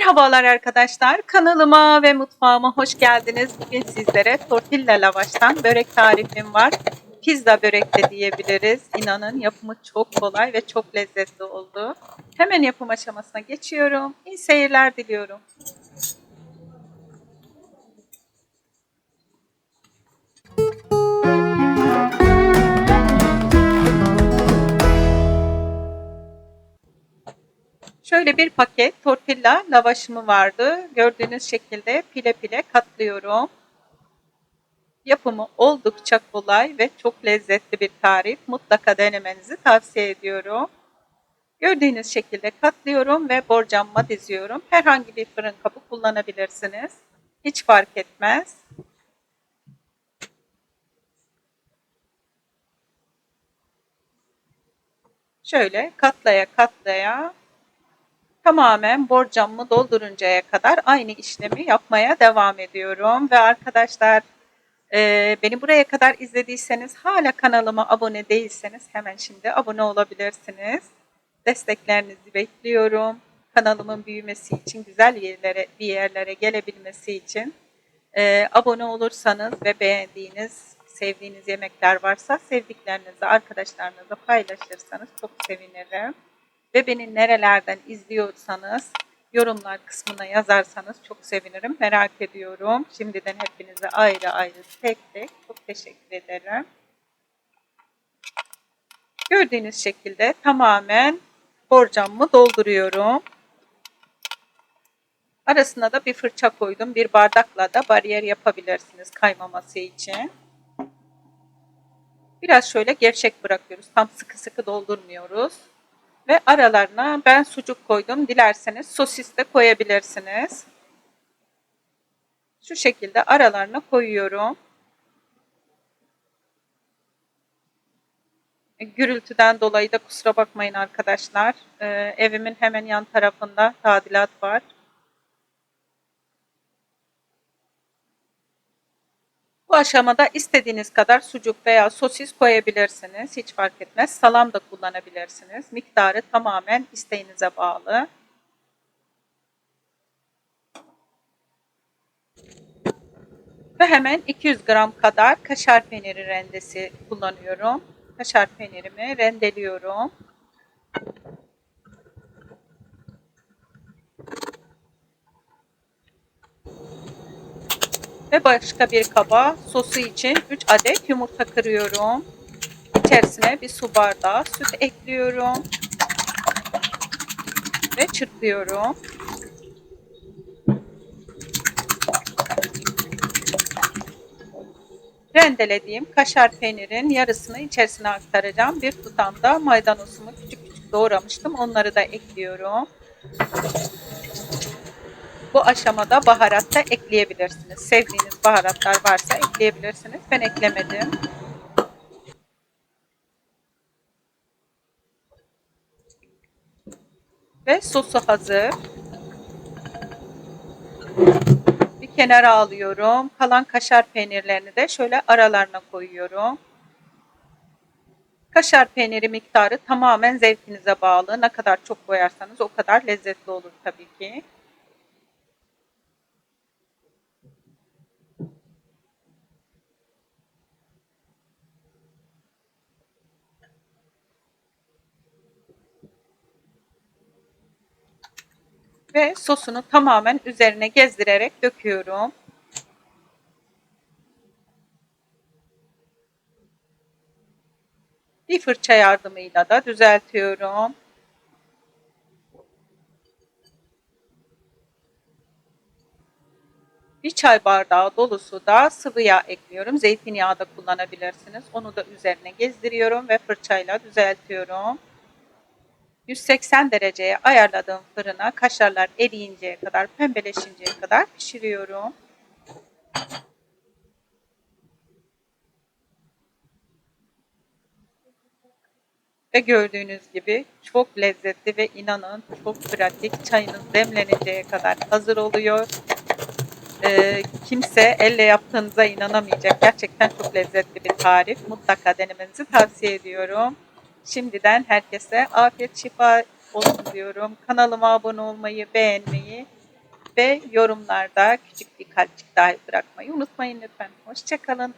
Merhabalar arkadaşlar. Kanalıma ve mutfağıma hoş geldiniz. Bugün sizlere tortilla lavaştan börek tarifim var. Pizza börek de diyebiliriz. İnanın yapımı çok kolay ve çok lezzetli oldu. Hemen yapım aşamasına geçiyorum. İyi seyirler diliyorum. Şöyle bir paket tortilla lavaşımı vardı. Gördüğünüz şekilde pile pile katlıyorum. Yapımı oldukça kolay ve çok lezzetli bir tarif. Mutlaka denemenizi tavsiye ediyorum. Gördüğünüz şekilde katlıyorum ve borcamıma diziyorum. Herhangi bir fırın kabı kullanabilirsiniz. Hiç fark etmez. Şöyle katlaya katlaya tamamen borcamımı dolduruncaya kadar aynı işlemi yapmaya devam ediyorum. Ve arkadaşlar e, beni buraya kadar izlediyseniz hala kanalıma abone değilseniz hemen şimdi abone olabilirsiniz. Desteklerinizi bekliyorum. Kanalımın büyümesi için, güzel yerlere, bir yerlere gelebilmesi için e, abone olursanız ve beğendiğiniz, sevdiğiniz yemekler varsa sevdiklerinizle, arkadaşlarınızla paylaşırsanız çok sevinirim ve beni nerelerden izliyorsanız yorumlar kısmına yazarsanız çok sevinirim. Merak ediyorum. Şimdiden hepinize ayrı ayrı tek tek çok teşekkür ederim. Gördüğünüz şekilde tamamen borcamımı dolduruyorum. Arasına da bir fırça koydum. Bir bardakla da bariyer yapabilirsiniz kaymaması için. Biraz şöyle gevşek bırakıyoruz. Tam sıkı sıkı doldurmuyoruz. Ve aralarına ben sucuk koydum. Dilerseniz sosis de koyabilirsiniz. Şu şekilde aralarına koyuyorum. E, gürültüden dolayı da kusura bakmayın arkadaşlar. Ee, evimin hemen yan tarafında tadilat var. Bu aşamada istediğiniz kadar sucuk veya sosis koyabilirsiniz. Hiç fark etmez. Salam da kullanabilirsiniz. Miktarı tamamen isteğinize bağlı. Ve hemen 200 gram kadar kaşar peyniri rendesi kullanıyorum. Kaşar peynirimi rendeliyorum. Ve başka bir kaba sosu için 3 adet yumurta kırıyorum. İçerisine bir su bardağı süt ekliyorum. Ve çırpıyorum. Rendelediğim kaşar peynirin yarısını içerisine aktaracağım. Bir tutam da maydanozumu küçük küçük doğramıştım. Onları da ekliyorum. Bu aşamada baharat da ekleyebilirsiniz. Sevdiğiniz baharatlar varsa ekleyebilirsiniz. Ben eklemedim. Ve sosu hazır. Bir kenara alıyorum. Kalan kaşar peynirlerini de şöyle aralarına koyuyorum. Kaşar peyniri miktarı tamamen zevkinize bağlı. Ne kadar çok koyarsanız o kadar lezzetli olur tabii ki. Ve sosunu tamamen üzerine gezdirerek döküyorum. Bir fırça yardımıyla da düzeltiyorum. Bir çay bardağı dolusu da sıvı yağ ekliyorum. Zeytinyağı da kullanabilirsiniz. Onu da üzerine gezdiriyorum ve fırçayla düzeltiyorum. 180 dereceye ayarladığım fırına kaşarlar eriyinceye kadar, pembeleşinceye kadar pişiriyorum. Ve gördüğünüz gibi çok lezzetli ve inanın çok pratik. Çayınız demleninceye kadar hazır oluyor. Ee, kimse elle yaptığınıza inanamayacak. Gerçekten çok lezzetli bir tarif. Mutlaka denemenizi tavsiye ediyorum. Şimdiden herkese afiyet şifa olsun diyorum. Kanalıma abone olmayı, beğenmeyi ve yorumlarda küçük bir kalpçik dahi bırakmayı unutmayın lütfen. Hoşçakalın.